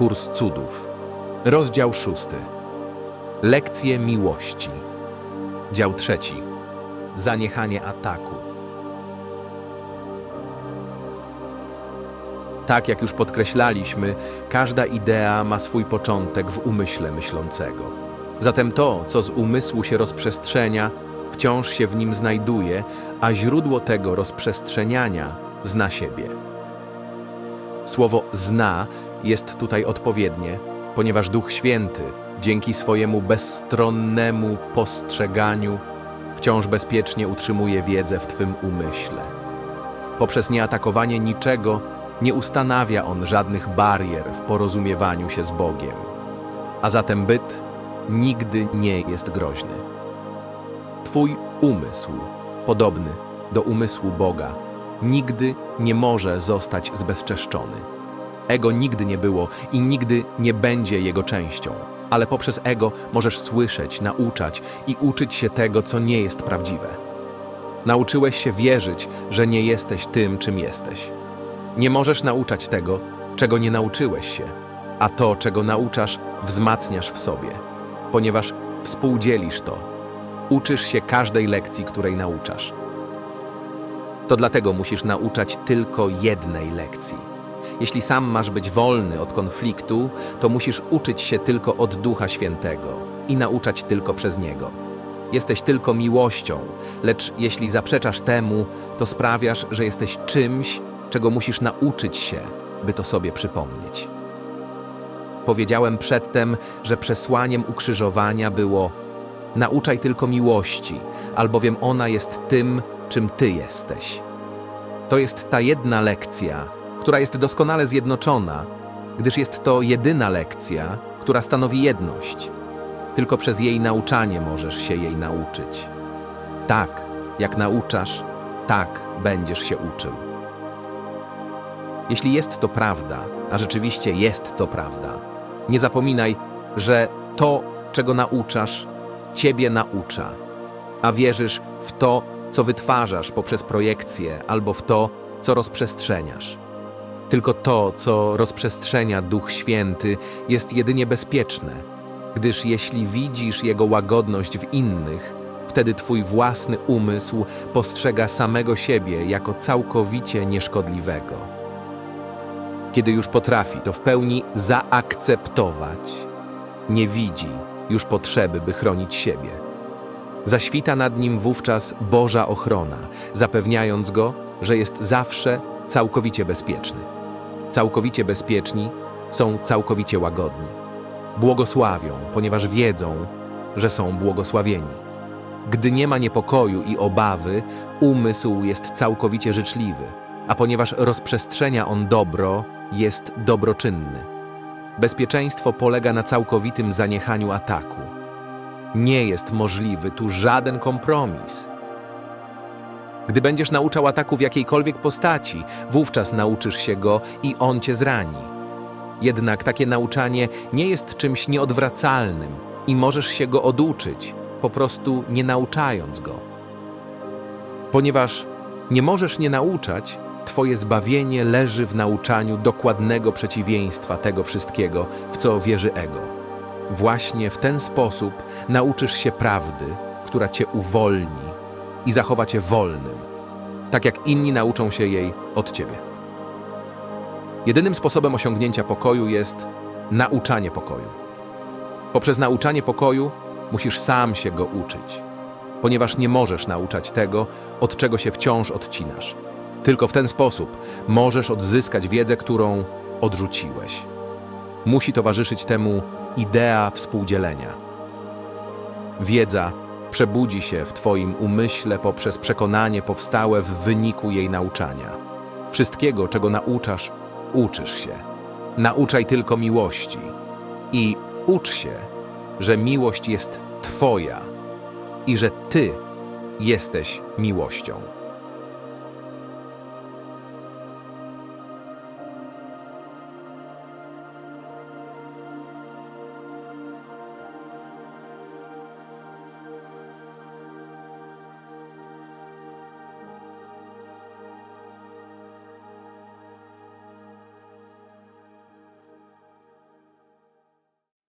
Kurs cudów. Rozdział szósty. Lekcje miłości. Dział trzeci. Zaniechanie ataku. Tak jak już podkreślaliśmy, każda idea ma swój początek w umyśle myślącego. Zatem to, co z umysłu się rozprzestrzenia, wciąż się w nim znajduje, a źródło tego rozprzestrzeniania zna siebie. Słowo zna jest tutaj odpowiednie, ponieważ Duch Święty, dzięki swojemu bezstronnemu postrzeganiu, wciąż bezpiecznie utrzymuje wiedzę w Twym umyśle. Poprzez nieatakowanie niczego nie ustanawia on żadnych barier w porozumiewaniu się z Bogiem. A zatem byt nigdy nie jest groźny. Twój umysł, podobny do umysłu Boga, nigdy nie może zostać zbezczeszczony. Ego nigdy nie było i nigdy nie będzie jego częścią, ale poprzez ego możesz słyszeć, nauczać i uczyć się tego, co nie jest prawdziwe. Nauczyłeś się wierzyć, że nie jesteś tym, czym jesteś. Nie możesz nauczać tego, czego nie nauczyłeś się, a to, czego nauczasz, wzmacniasz w sobie, ponieważ współdzielisz to. Uczysz się każdej lekcji, której nauczasz. To dlatego musisz nauczać tylko jednej lekcji. Jeśli sam masz być wolny od konfliktu, to musisz uczyć się tylko od Ducha Świętego i nauczać tylko przez Niego. Jesteś tylko miłością, lecz jeśli zaprzeczasz temu, to sprawiasz, że jesteś czymś, czego musisz nauczyć się, by to sobie przypomnieć. Powiedziałem przedtem, że przesłaniem ukrzyżowania było nauczaj tylko miłości, albowiem ona jest tym, czym Ty jesteś. To jest ta jedna lekcja, która jest doskonale zjednoczona, gdyż jest to jedyna lekcja, która stanowi jedność. Tylko przez jej nauczanie możesz się jej nauczyć. Tak, jak nauczasz, tak będziesz się uczył. Jeśli jest to prawda, a rzeczywiście jest to prawda, nie zapominaj, że to, czego nauczasz, ciebie naucza, a wierzysz w to, co wytwarzasz poprzez projekcję albo w to, co rozprzestrzeniasz. Tylko to, co rozprzestrzenia Duch Święty, jest jedynie bezpieczne, gdyż jeśli widzisz Jego łagodność w innych, wtedy Twój własny umysł postrzega samego siebie jako całkowicie nieszkodliwego. Kiedy już potrafi to w pełni zaakceptować, nie widzi już potrzeby, by chronić siebie. Zaświta nad nim wówczas Boża ochrona, zapewniając go, że jest zawsze całkowicie bezpieczny. Całkowicie bezpieczni są całkowicie łagodni. Błogosławią, ponieważ wiedzą, że są błogosławieni. Gdy nie ma niepokoju i obawy, umysł jest całkowicie życzliwy, a ponieważ rozprzestrzenia on dobro, jest dobroczynny. Bezpieczeństwo polega na całkowitym zaniechaniu ataku. Nie jest możliwy tu żaden kompromis. Gdy będziesz nauczał ataku w jakiejkolwiek postaci, wówczas nauczysz się go i on cię zrani. Jednak takie nauczanie nie jest czymś nieodwracalnym i możesz się go oduczyć, po prostu nie nauczając go. Ponieważ nie możesz nie nauczać, Twoje zbawienie leży w nauczaniu dokładnego przeciwieństwa tego wszystkiego, w co wierzy ego. Właśnie w ten sposób nauczysz się prawdy, która Cię uwolni i zachowa Cię wolnym, tak jak inni nauczą się jej od Ciebie. Jedynym sposobem osiągnięcia pokoju jest nauczanie pokoju. Poprzez nauczanie pokoju musisz sam się go uczyć, ponieważ nie możesz nauczać tego, od czego się wciąż odcinasz. Tylko w ten sposób możesz odzyskać wiedzę, którą odrzuciłeś. Musi towarzyszyć temu idea współdzielenia. Wiedza przebudzi się w Twoim umyśle poprzez przekonanie powstałe w wyniku jej nauczania. Wszystkiego, czego nauczasz, uczysz się. Nauczaj tylko miłości i ucz się, że miłość jest Twoja i że Ty jesteś miłością.